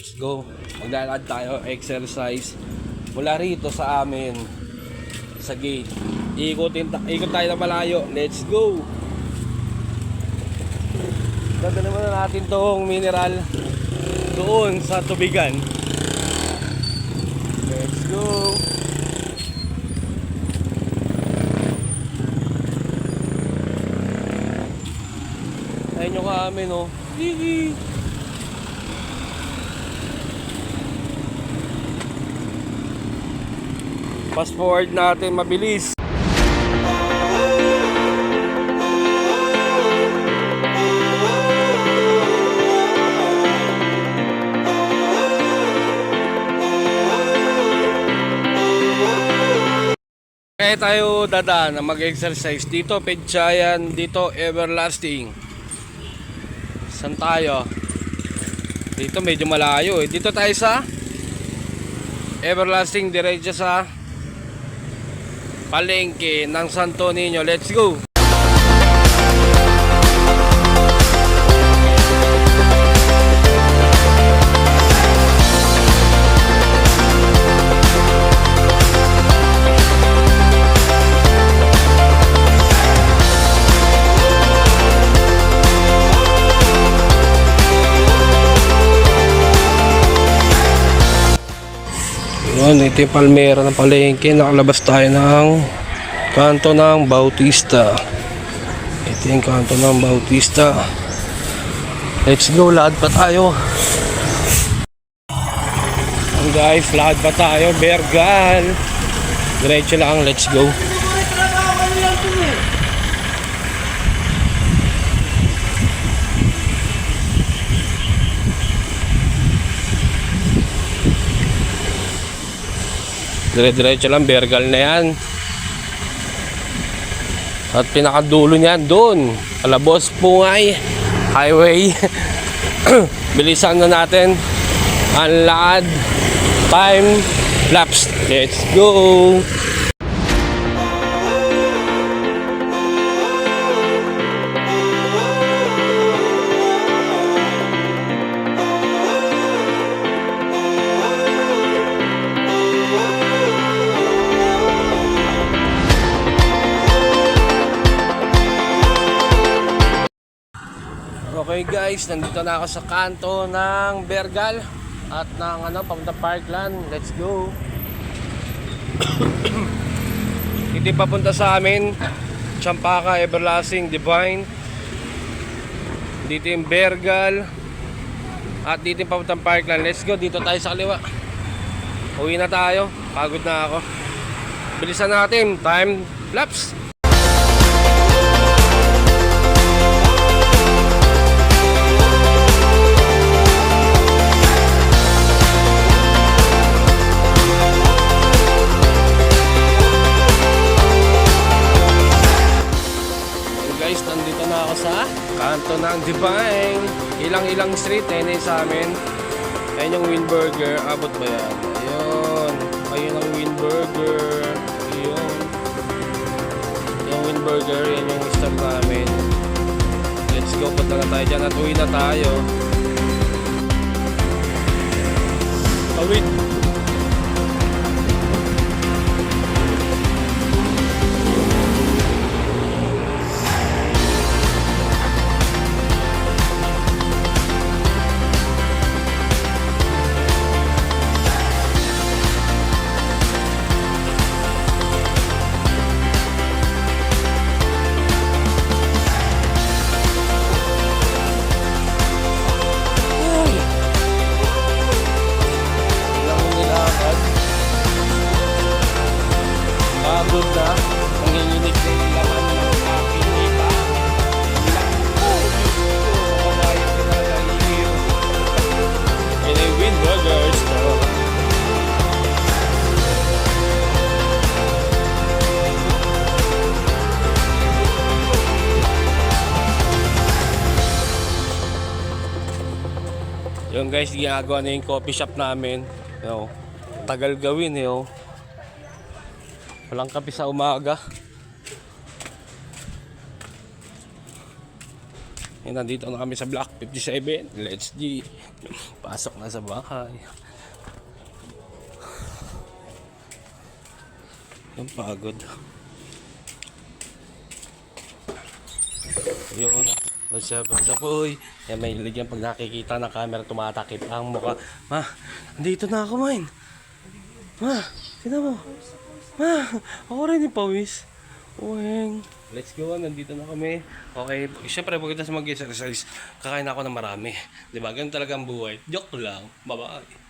Let's go. Maglalakad tayo, exercise. Mula rito sa amin, sa gate. Ikutin, ikot tayo na malayo. Let's go. Dadala naman na natin tong mineral doon sa tubigan. Let's go. Ayun yung kami no. Hihi. Fast forward natin mabilis. Kaya tayo dadaan na mag-exercise dito, Pedjayan, dito Everlasting. Saan tayo? Dito medyo malayo eh. Dito tayo sa Everlasting diretso sa palengke ng Santo Niño. Let's go! Yun, ito yung palmera ng palengke. Nakalabas tayo ng kanto ng Bautista. Ito yung kanto ng Bautista. Let's go, lakad pa tayo. Guys, lakad pa tayo. Bergal. Diretso lang, let's go. Dire-diretso lang, Bergal na yan. At pinakadulo niyan doon, Alabos Pungay Highway. Bilisan na natin ang lakad. Time lapse. Let's go! Okay guys, nandito na ako sa kanto ng Bergal at ng ano, papunta Parkland. Let's go. Hindi papunta sa amin. Champaka, Everlasting, Divine. Dito yung Bergal. At dito yung papuntang Parkland. Let's go, dito tayo sa kaliwa. Uwi na tayo. Pagod na ako. Bilisan natin. Time lapse. Ako sa kanto ng Divine. Ilang-ilang street eh, na sa amin. Ayun yung Winburger. Abot ba yan? Ayun. Ayun ang Winburger. Ayun. Yung Winburger, yan yung stop namin. Let's go, punta na tayo dyan at uwi na tayo. Yung guys, ginagawa na yung coffee shop namin. Yo, tagal gawin eh. Oh. Walang kape sa umaga. Eh, nandito na kami sa Block 57. Let's G. Pasok na sa bahay. Yung pagod. Yun. What's up, what's up, uy? Yan, may ligyan pag nakikita ng camera, tumatakip ang mukha. Ma, andito na ako, man. Ma, sino mo? Ma, ako rin yung pawis. Uweng. Let's go, nandito na kami. Okay, siyempre, pagkita sa mag-exercise, kakain ako ng marami. Di ba? Ganun talaga ang buhay. Joke lang. Bye-bye.